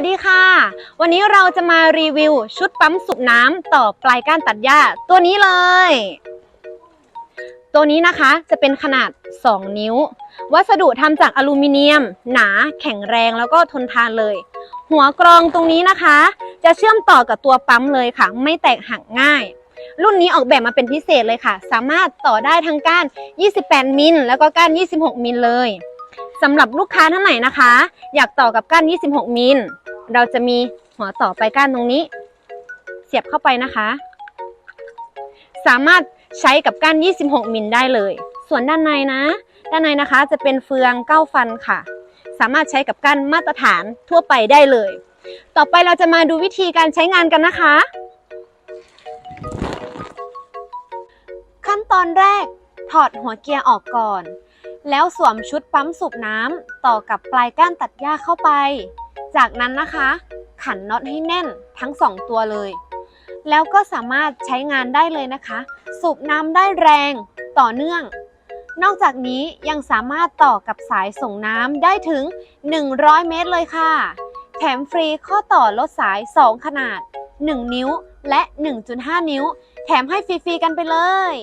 วัสดีค่ะ วันนี้เราจะมารีวิวชุดปั๊มสูบน้ำต่อปลายก้านตัดหญ้าตัวนี้เลย ตัวนี้นะคะจะเป็นขนาด 2 นิ้ว วัสดุทำจากอลูมิเนียม หนา แข็งแรงแล้วก็ทนทานเลย หัวกรองตรงนี้นะคะ จะเชื่อมต่อกับตัวปั๊มเลยค่ะ ไม่แตกหักง่าย รุ่นนี้ออกแบบมาเป็นพิเศษเลยค่ะ สามารถต่อได้ทั้งก้าน 28 มิลแล้วก็ก้าน 26 มิลเลย สำหรับลูกค้าท่านไหนนะคะ อยากต่อกับก้าน 26 มิล เราจะมีหัวต่อไปก้านตรงนี้ เสียบเข้าไปนะคะ สามารถใช้กับก้าน 26 มิลได้เลย ส่วนด้านในนะ ด้านในนะคะจะเป็นเฟืองเก้าฟันค่ะ สามารถใช้กับก้านมาตรฐานทั่วไปได้เลย ต่อไปเราจะมาดูวิธีการใช้งานกันนะคะ ขั้นตอนแรกถอดหัวเกียร์ออกก่อน แล้วสวมชุดปั๊มสูบน้ำต่อกับปลายก้านตัดหญ้าเข้าไป จากนั้นนะคะ ขันน็อตให้แน่นทั้งสองตัวเลย แล้วก็สามารถใช้งานได้เลยนะคะ สูบน้ำได้แรงต่อเนื่อง นอกจากนี้ยังสามารถต่อกับสายส่งน้ำได้ถึง 100 เมตรเลยค่ะ แถมฟรีข้อต่อลดสาย 2 ขนาด 1 นิ้วและ 1.5 นิ้ว แถมให้ฟรีๆกันไปเลย